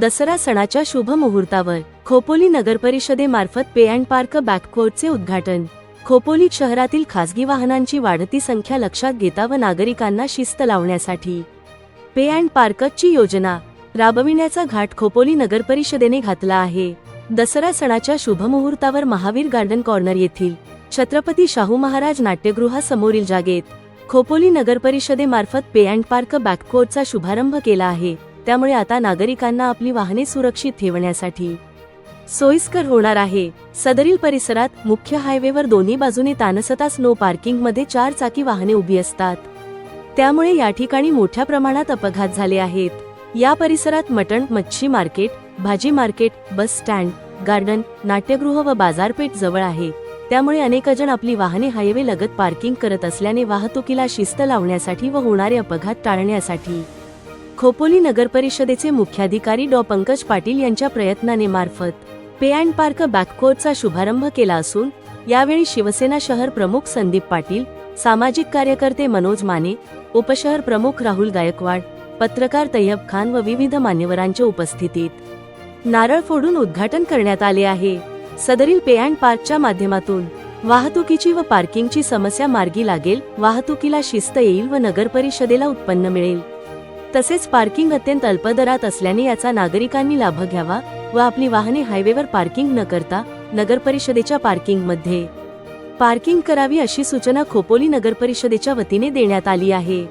दसरा सणाच्या शुभ मुहूर्तावर खोपोली नगरपरिषदेमार्फत पे अँड पार्क बॅककोर्टचे उद्घाटन. खोपोली शहरातील खासगी वाहनांची वाढती संख्या लक्षात घेता व नागरिकांना शिस्त लावण्यासाठी. पे अँड पार्कची योजना राबविण्याचा घाट खोपोली नगरपरिषदेने घातला आहे. दसरा सणाच्या शुभमुहूर्तावर महावीर गार्डन कॉर्नर येथील छत्रपती शाहू महाराज नाट्यगृहासमोरील जागेत खोपोली नगरपरिषदेमार्फत पे अँड पार्क बॅककोर्टचा शुभारंभ केला आहे. त्यामुळे आता नागरिकांना आपली वाहने सुरक्षित ठेवण्यासाठी सोयीस्कर होणार आहे. सदरील परिसरात मुख्य हायवेवर दोन्ही बाजूने तानसतास नो पार्किंगमध्ये चार चाकी वाहने उभी असतात. त्यामुळे या ठिकाणी मोठ्या प्रमाणात अपघात झाले आहेत. या परिसरात मटण मच्छी मार्केट भाजी मार्केट बस स्टँड गार्डन नाट्यगृह व बाजारपेठ जवळ आहे. त्यामुळे अनेक जण आपली वाहने हायवे लगत पार्किंग करत असल्याने वाहतुकीला शिस्त लावण्यासाठी व होणारे अपघात टाळण्यासाठी खोपोली नगरपरिषदेचे मुख्याधिकारी डॉ. पंकज पाटील यांच्या प्रयत्नाने मार्फत पे अँड पार्क बॅककोर्टचा शुभारंभ केला असून यावेळी शिवसेना शहर प्रमुख संदीप पाटील सामाजिक कार्यकर्ते मनोज माने उपशहर प्रमुख राहुल गायकवाड पत्रकार तय्यब खान व विविध मान्यवरांच्या उपस्थितीत नारळ फोडून उद्घाटन करण्यात आले आहे. सदरील पे अँड पार्कच्या माध्यमातून वाहतुकीची व पार्किंगची समस्या मार्गी लागेल वाहतुकीला शिस्त येईल व नगरपरिषदेला उत्पन्न मिळेल. तसेच पार्किंग अत्यंत अल्पदरात असल्याने याचा नागरिकांनी लाभ घ्यावा व आपली वाहने हायवेवर पार्किंग न करता नगरपरिषदेच्या पार्किंगमध्ये पार्किंग करावी अशी सूचना खोपोली नगरपरिषदेच्या वतीने देण्यात आली आहे.